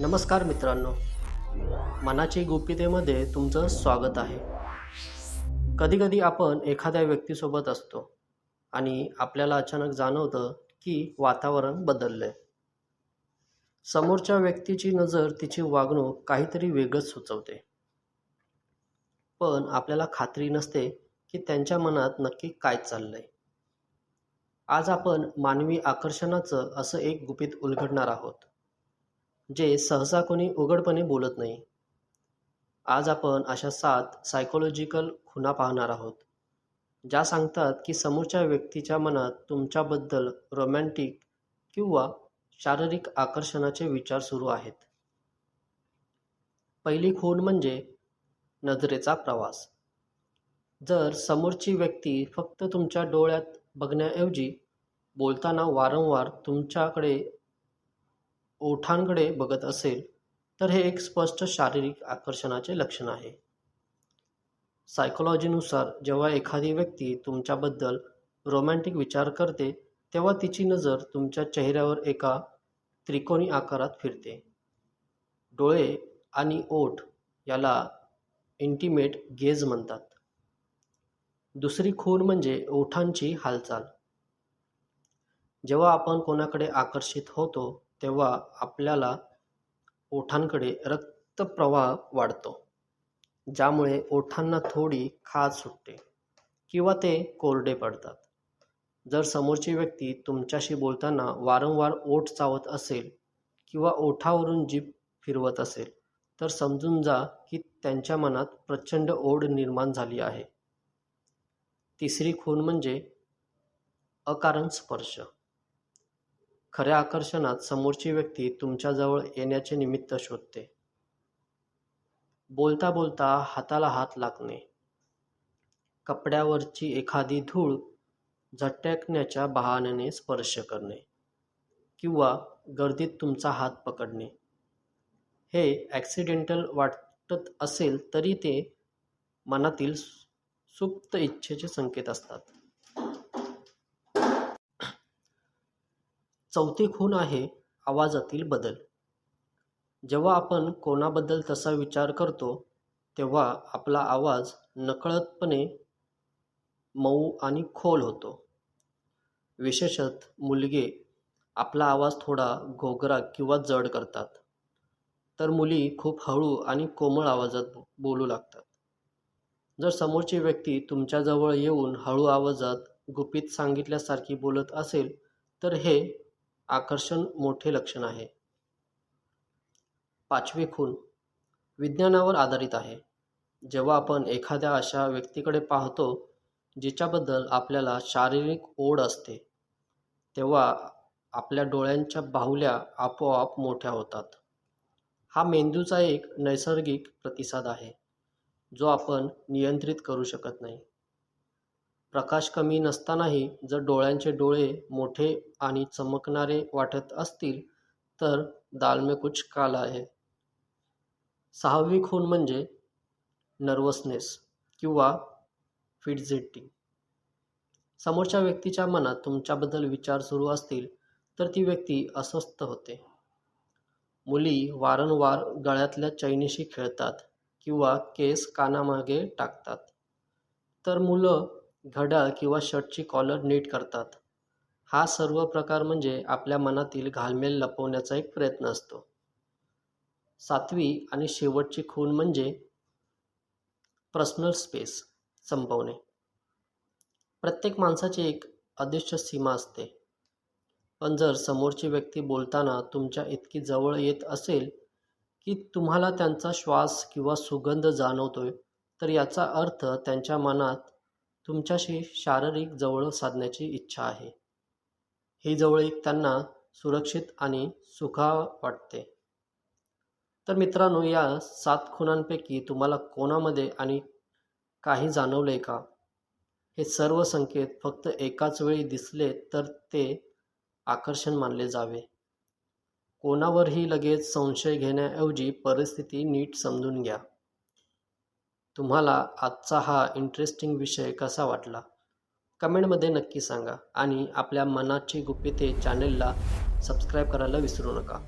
नमस्कार मित्रांनो. मनाची गुपितेमध्ये तुमचं स्वागत आहे. कधीकधी आपण एखाद्या व्यक्तीसोबत असतो आणि आपल्याला अचानक जाणवतं की वातावरण बदललं आहे समोरच्या व्यक्तीची नजर तिची वागणूक काहीतरी वेगळंच सुचवते. पण आपल्याला खात्री नसते की त्यांच्या मनात नक्की काय चाललंय. आज आपण मानवी आकर्षणाचं असं एक गुपित उलगडणार आहोत. जे सहसा कोणी उघडपणे बोलत नाही. आज आपण अशा सात सायकोलॉजिकल खुणा पाहणार आहोत. ज्या सांगतात की समोरच्या व्यक्तीच्या मनात तुमच्याबद्दल रोमॅन्टिक किंवा शारीरिक आकर्षणाचे विचार सुरू आहेत. पहिली खूण म्हणजे नजरेचा प्रवास. जर समोरची व्यक्ती फक्त तुमच्या डोळ्यात बघण्याऐवजी बोलताना वारंवार तुमच्याकडे ओठांकडे बघत असेल तर हे एक स्पष्ट शारीरिक आकर्षणाचे लक्षण आहे. सायकोलॉजीनुसार जेव्हा एखादी व्यक्ती तुमच्याबद्दल रोमॅन्टिक विचार करते तेव्हा तिची नजर तुमच्या चेहऱ्यावर एका त्रिकोणी आकारात फिरते. डोळे आणि ओठ याला इंटिमेट गेज म्हणतात. दुसरी खूण म्हणजे ओठांची हालचाल. जेव्हा आपण कोणाकडे आकर्षित होतो तेव्हा आपल्याला ओठांकडे रक्तप्रवाह वाढतो ज्यामुळे ओठांना थोडी खाज सुटते किंवा ते कोरडे पडतात. जर समोरची व्यक्ती तुमच्याशी बोलताना वारंवार ओठ चावत असेल किंवा ओठावरून जीभ फिरवत असेल तर समजून जा की त्यांच्या मनात प्रचंड ओढ निर्माण झाली आहे. तिसरी खूण म्हणजे अकारण स्पर्श. खऱ्या आकर्षणात समोरची व्यक्ती तुमच्याजवळ येण्याचे निमित्त शोधते. बोलता बोलता हाताला हात लागणे. कपड्यावरची एखादी धूळ झटकण्याच्या बहाण्याने स्पर्श करणे किंवा गर्दीत तुमचा हात पकडणे. हे ॲक्सिडेंटल वाटत असेल तरी ते मनातील सुप्त इच्छेचे संकेत असतात. चौथी खूण आहे आवाजातील बदल. जेव्हा आपण कोणाबद्दल तसा विचार करतो तेव्हा आपला आवाज नकळतपणे मऊ आणि खोल होतो. विशेषत मुलगे आपला आवाज थोडा घोगरा किंवा जड करतात. तर मुली खूप हळू आणि कोमळ आवाजात बोलू लागतात. जर समोरची व्यक्ती तुमच्याजवळ येऊन हळू आवाजात गुपित सांगितल्यासारखी बोलत असेल तर हे आकर्षण मोठे लक्षण आहे. पाचवी खूण विज्ञानावर आधारित आहे. जेव्हा आपण एखाद्या अशा व्यक्तीकडे पाहतो जिच्याबद्दल आपल्याला शारीरिक ओढ असते तेव्हा आपल्या डोळ्यांच्या बाहुल्या आपोआप मोठ्या होतात. हा मेंदूचा एक नैसर्गिक प्रतिसाद आहे जो आपण नियंत्रित करू शकत नाही. प्रकाश कमी नसतानाही जर डोळ्यांचे डोळे मोठे आणि चमकणारे वाटत असतील तर दाल में कुछ काला आहे. सहावी खून म्हणजे नर्वसनेस किंवा फिडझेटिंग समोरच्या व्यक्तीच्या मनात तुमच्याबद्दल विचार सुरू असतील तर ती व्यक्ती अस्वस्थ होते. मुली वारंवार गळ्यातल्या चैनीशी खेळतात किंवा केस कानामागे टाकतात. तर मुलं घड्याळ किंवा शर्टची कॉलर नीट करतात. हा सर्व प्रकार म्हणजे आपल्या मनातील घालमेल लपवण्याचा एक प्रयत्न असतो. सातवी आणि शेवटची खूण म्हणजे पर्सनल स्पेस संपवणे. प्रत्येक माणसाची एक अदृश्य सीमा असते. पण जर समोरची व्यक्ती बोलताना तुमच्या इतकी जवळ येत असेल की तुम्हाला त्यांचा श्वास किंवा सुगंध जाणवतोय तर याचा अर्थ त्यांच्या मनात तुमच्याशी शारीरिक जवळ साधण्याची इच्छा आहे. ही जवळीक त्यांना सुरक्षित आणि सुखा वाटते. तर मित्रांनो या सात खुणांपैकी तुम्हाला कोणामध्ये आणि काही जाणवले का? हे सर्व संकेत फक्त एकाच वेळी दिसले तर ते आकर्षण मानले जावे. कोणावरही लगेच संशय घेण्याऐवजी परिस्थिती नीट समजून घ्या. तुम्हाला आजचा हा इंटरेस्टिंग विषय कसा वाटला? कमेंटमध्ये नक्की सांगा आणि आपल्या मनाची गुप्यते चॅनेलला सबस्क्राईब करायला विसरू नका.